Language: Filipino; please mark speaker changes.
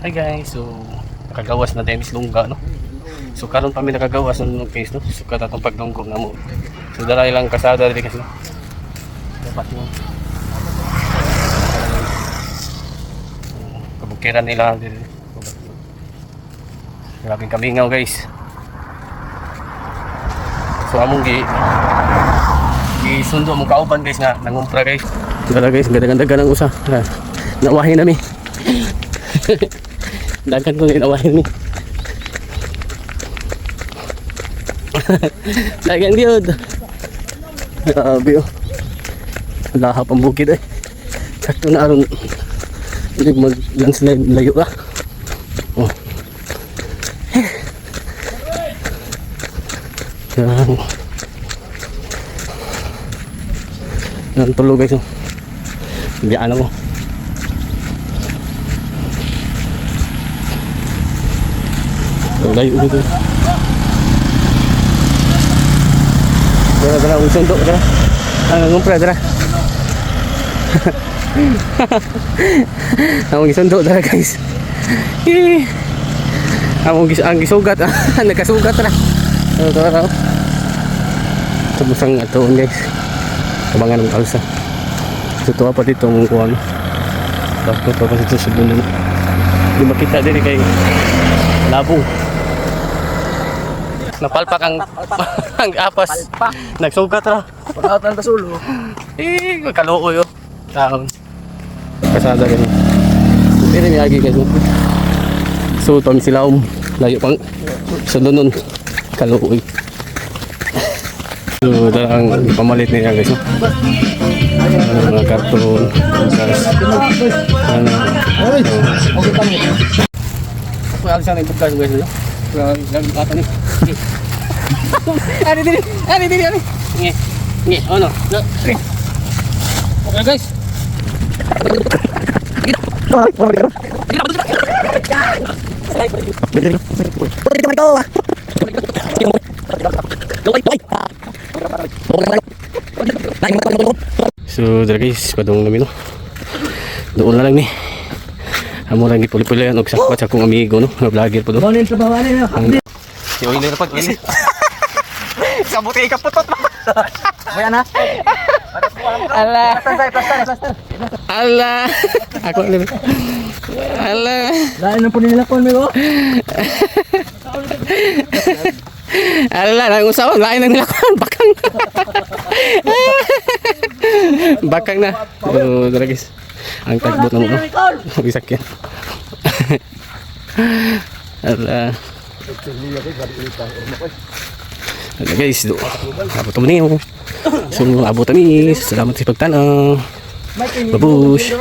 Speaker 1: Hi guys, so nakagawas na Dennis Lungga no. So karon pa mi nakagawas ng case no. So kada tong pagdunggong na mo. So dara ilang kasada diri kasi. Dapat mo. Kabukiran nila diri. Grabing kamingaw guys. So among gi gisundo mo kauban guys nga nangumpra guys. Dara guys, ganda-ganda ng usa. Ah, Nawahin nami. Dagan ko yung nawahin ni. Dagan yun. Grabe oh. Lahap ang bukid eh. Sakto na aron. Hindi mag landslide layo ka. Oh. Yan. Yan tulog guys oh. Biyaan ako. Ang layo dito. Dara, dara, ang sundo, dara. Ang ngumpra, dara. Ang gisundo, dara guys. Eh. Ang gis ang nagkasugat dara. Ano to, dara. Tumusang atoon guys. Kabangan ng alsa. So, tuwa pa dito mong kuwan. Tapos pa pa dito sa bulan. Hindi makita din kay labong. Napalpak ang ang apas. Nagsugat ra.
Speaker 2: Pagkatan ka sulo.
Speaker 1: Eh, kaluoy yo. Taon. Kasada rin. Pero may agi kayo. So, tom sila um. Layo pang sunod nun. Kaluoy. So, darang pamalit niya guys. no? Ano, mga karton. Ano.
Speaker 2: Okay kami.
Speaker 1: Ako alis ang ibukas guys. Lagi kata ni. Ari diri, ari diri, ari. Nge. Nge, ano? No. Okay guys. So, dara guys, padung namin no. Doon na lang ni. Amo lang gipuli-puli og sakwat sa akong amigo no, nga vlogger po do.
Speaker 2: Yung trabaho niya?
Speaker 1: Si oil na pag oil. Kabuti ka putot.
Speaker 2: Kaya na.
Speaker 1: Ala. Ala. Ako alam. Ala.
Speaker 2: Lain na po nila po, amigo.
Speaker 1: Ala, nang usawa lain nang nilakon bakang. bakang na. Oh, dragis. Ang tagbot ng ano. Bisak yan. Ala. Ala guys, do. Abot kami niyo. So, abot kami. Salamat sa pagtanaw. Babush.